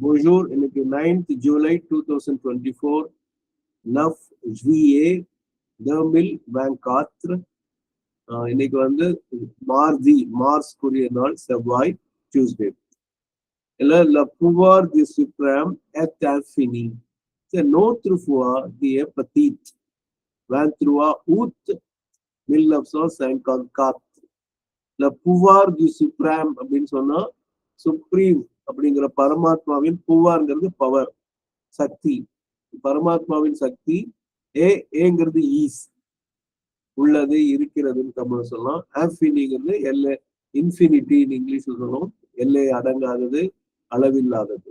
bonjour இன்னைக்கு ninth July two thousand twenty four நஃப் ஜிஏ தர்மில் பேங்காத்ர் இன்னைக்கு வந்து மார்தி மார்ஸ்க்குரிய நாள் செவ்வாய் டியூஸ்டே இல்லை லப்புவார் தி சுப்ரம் எத் ஆஃபினி நோத்ருஃபுவா தி ஏ பத்தீத் வேந்த்ருவா ஊத் மில்லப்ஸோ சங்கங்காத் லப்புவார் தி சுப்ரம் அப்படின்னு சொன்னா சுப்ரீம் அப்படிங்கிற பரமாத்மாவின் பூவாங்கிறது பவர் சக்தி. பரமாத்மாவின் சக்தி ஏ ஏங்கிறது ஈஸ் உள்ளது இருக்கிறதுன்னு தமிழ் சொல்லலாம். ஆஃபினிங்கிறது எல்லை இன்ஃபினிட்டின்னு இங்கிலீஷ்ல சொல்லலாம் எல்லை அடங்காதது அளவில்லாதது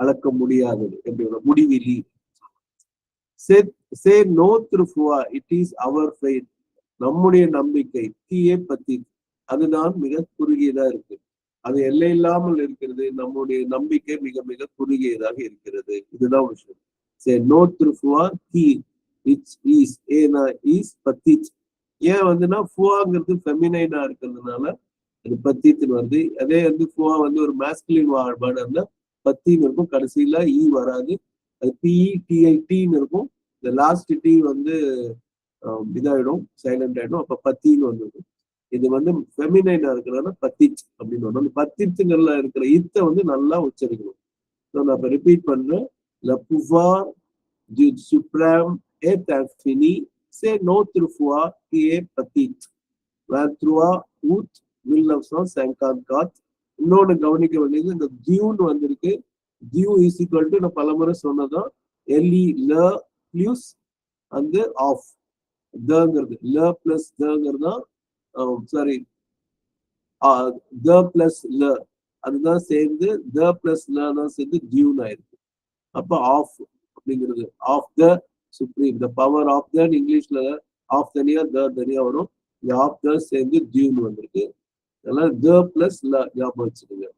அளக்க முடியாதது எப்படி முடிவிலி. சே நோ த்ருஃபுவா இட் இஸ் அவர் ஃபெய்த் நம்முடைய நம்பிக்கை தீயே பத்தி. அதுதான் மிக குறுகியதா இருக்கு. அது எல்லை இல்லாமல் இருக்கிறது நம்முடைய நம்பிக்கை மிக மிக குறுகியதாக இருக்கிறது. இதுதான் விஷயம். சே நோ த்ருஃபுவா கி இட்ஸ் ஈஸ் ஏனா ஈஸ் பத்திச். ஏன் வந்துன்னா ஃபுவாங்கிறது ஃபெமினைனா இருக்கிறதுனால அது பத்தித்துன்னு வருது. அதே வந்து ஃபுவா வந்து ஒரு மேஸ்குலின் வாழ்பாடு அந்த பத்தின்னு இருக்கும். கடைசியில ஈ வராது. அது பிஇ டிஐ டின்னு இருக்கும். இந்த லாஸ்ட் டி வந்து இதாயிடும் சைலண்ட் ஆயிடும். அப்ப பத்தின்னு வந்துருக்கும் இது வந்து ஃபெமினைனா இருக்கிறதுனால பத்திச் அப்படின்னு வரும் அந்த பத்திச்சுங்கள்ல இருக்கிற இத்தை வந்து நல்லா உச்சரிக்கணும். ஸோ நான் இப்போ ரிப்பீட் பண்றேன். Le pouvoir du suprême est infini. C'est notre foi qui est petite. 23 août 1954 இன்னொன்னு கவனிக்க வேண்டியது இந்த தியூன்னு வந்திருக்கு. தியூ இஸ் ஈக்குவல் டு நான் பலமுறை சொன்னதான் எல்இ ல பிளஸ் அந்த ஆஃப் தங்கிறது ல பிளஸ் தங்கிறது தான் சாரி த பிளஸ் ல. அதுதான் சேர்ந்து த பிளஸ் ல தான் சேர்ந்து டியூன் ஆயிருக்கு. அப்ப ஆஃப் அப்படிங்கிறது. Of the supreme. The power of the இங்கிலீஷ்ல ஆஃப் தனியா த தனியா வரும். ஆஃப் த சேர்ந்து டியூன் வந்திருக்கு. அதனால த பிளஸ் ல ஞாபகம் வச்சுக்கோங்க.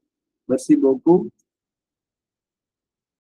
மெர்சி போக்கும்